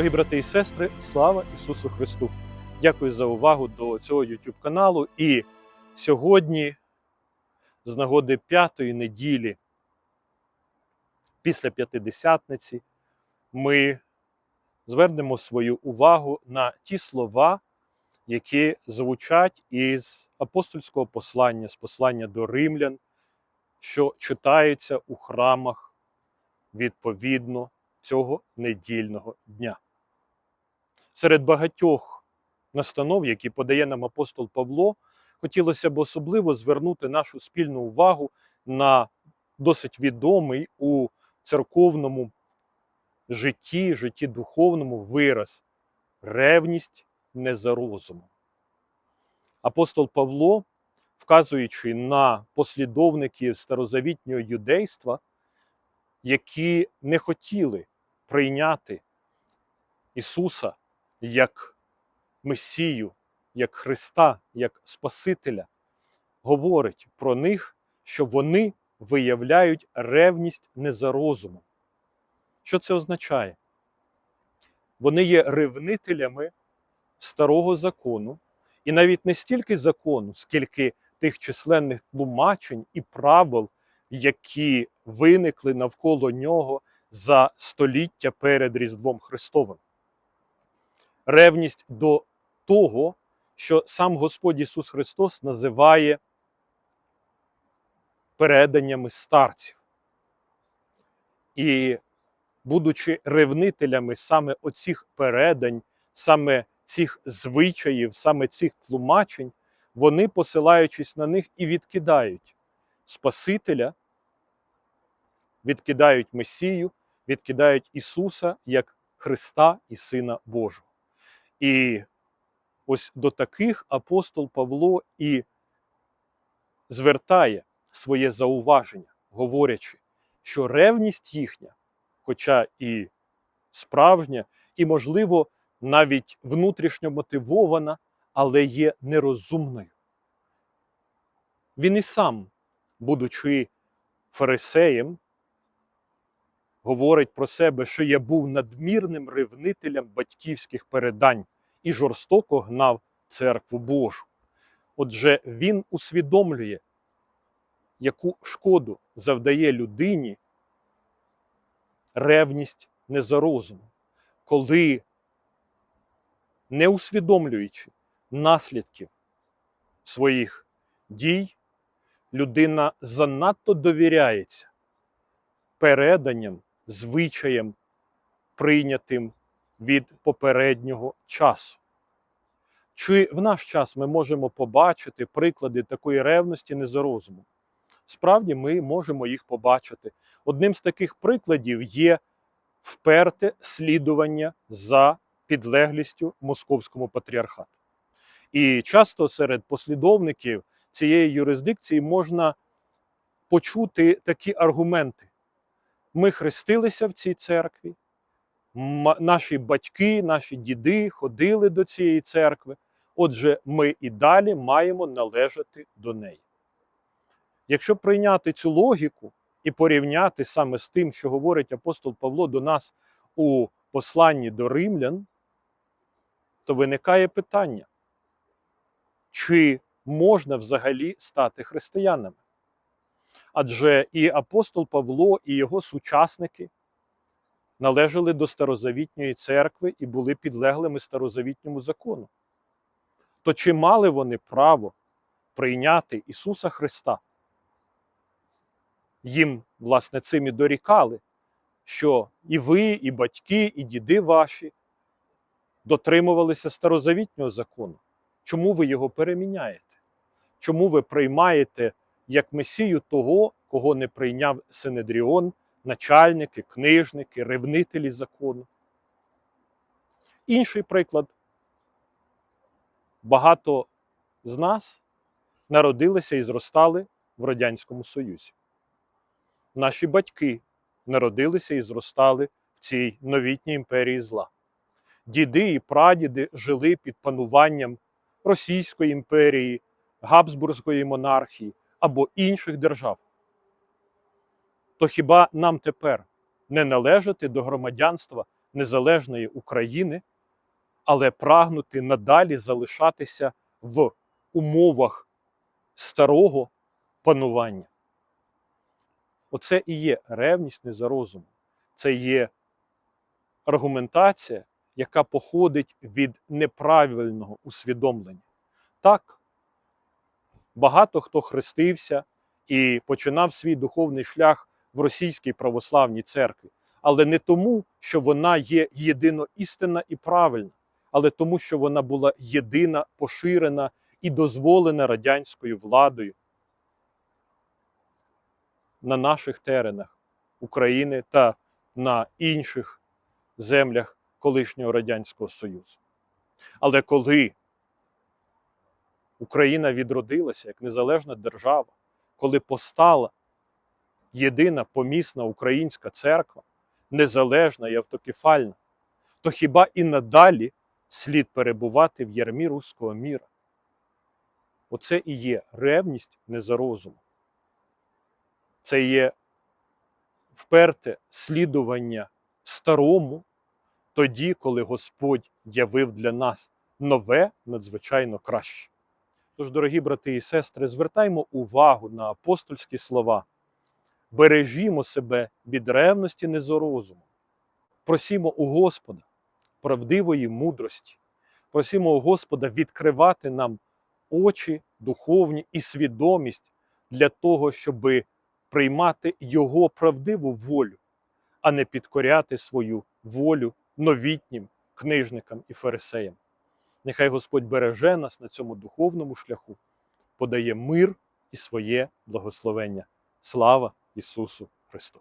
Дорогі брати і сестри, слава Ісусу Христу! Дякую за увагу до цього YouTube каналу. І сьогодні, з нагоди п'ятої неділі після п'ятидесятниці, ми звернемо свою увагу на ті слова, які звучать із апостольського послання, з послання до римлян, що читаються у храмах відповідно цього недільного дня. Серед багатьох настанов, які подає нам апостол Павло, хотілося б особливо звернути нашу спільну увагу на досить відомий у церковному житті, житті духовному вираз ревність не за розумом. Апостол Павло, вказуючи на послідовників старозавітнього юдейства, які не хотіли прийняти Ісуса як Месію, як Христа, як Спасителя, говорить про них, що вони виявляють ревність не за розумом. Що це означає? Вони є ревнителями старого закону, і навіть не стільки закону, скільки тих численних тлумачень і правил, які виникли навколо нього за століття перед Різдвом Христовим. Ревність до того, що сам Господь Ісус Христос називає переданнями старців. І, будучи ревнителями саме оцих передань, саме цих звичаїв, саме цих тлумачень, вони, посилаючись на них, і відкидають Спасителя, відкидають Месію, відкидають Ісуса як Христа і Сина Божого. І ось до таких апостол Павло і звертає своє зауваження, говорячи, що ревність їхня, хоча і справжня, і, можливо, навіть внутрішньо мотивована, але є нерозумною. Він і сам, будучи фарисеєм, говорить про себе, що я був надмірним ревнителем батьківських передань і жорстоко гнав церкву Божу. Отже, він усвідомлює, яку шкоду завдає людині ревність не за розумом, коли, не усвідомлюючи наслідків своїх дій, людина занадто довіряється переданням, звичаям, прийнятим від попереднього часу. Чи в наш час ми можемо побачити приклади такої ревності не за розумом? Справді, ми можемо їх побачити. Одним з таких прикладів є вперте слідування за підлеглістю московському патріархату. І часто серед послідовників цієї юрисдикції можна почути такі аргументи. Ми хрестилися в цій церкві, наші батьки, наші діди ходили до цієї церкви. Отже, ми і далі маємо належати до неї. Якщо прийняти цю логіку і порівняти саме з тим, що говорить апостол Павло до нас у посланні до римлян, то виникає питання, чи можна взагалі стати християнами? Адже і апостол Павло, і його сучасники належали до старозавітньої церкви і були підлеглими старозавітньому закону. То чи мали вони право прийняти Ісуса Христа? Їм, власне, цим і дорікали, що і ви, і батьки, і діди ваші дотримувалися старозавітнього закону. Чому ви його переміняєте? Чому ви приймаєте як месію того, кого не прийняв Синедріон, начальники, книжники, ревнителі закону? Інший приклад. Багато з нас народилися і зростали в Радянському Союзі. Наші батьки народилися і зростали в цій новітній імперії зла. Діди і прадіди жили під пануванням Російської імперії, Габсбурзької монархії або інших держав. То хіба нам тепер не належати до громадянства незалежної України, але прагнути надалі залишатися в умовах старого панування. Оце і є ревність не за розумом. Це є аргументація, яка походить від неправильного усвідомлення. Так, багато хто хрестився і починав свій духовний шлях в російській православній церкві, але не тому, що вона є єдино істинна і правильна, але тому, що вона була єдина, поширена і дозволена радянською владою на наших теренах України та на інших землях колишнього Радянського Союзу. Але коли Україна відродилася як незалежна держава, коли постала єдина помісна українська церква, незалежна і автокефальна, то хіба і надалі слід перебувати в ярмі руського міра? Оце і є ревність не за розум. Це є вперте слідування старому, тоді, коли Господь явив для нас нове, надзвичайно краще. Тож, дорогі брати і сестри, звертаймо увагу на апостольські слова, бережімо себе від ревності не за розумом, просімо у Господа правдивої мудрості, просімо у Господа відкривати нам очі духовні і свідомість для того, щоби приймати Його правдиву волю, а не підкоряти свою волю новітнім книжникам і фарисеям. Нехай Господь береже нас на цьому духовному шляху, подає мир і своє благословення. Слава Ісусу Христу!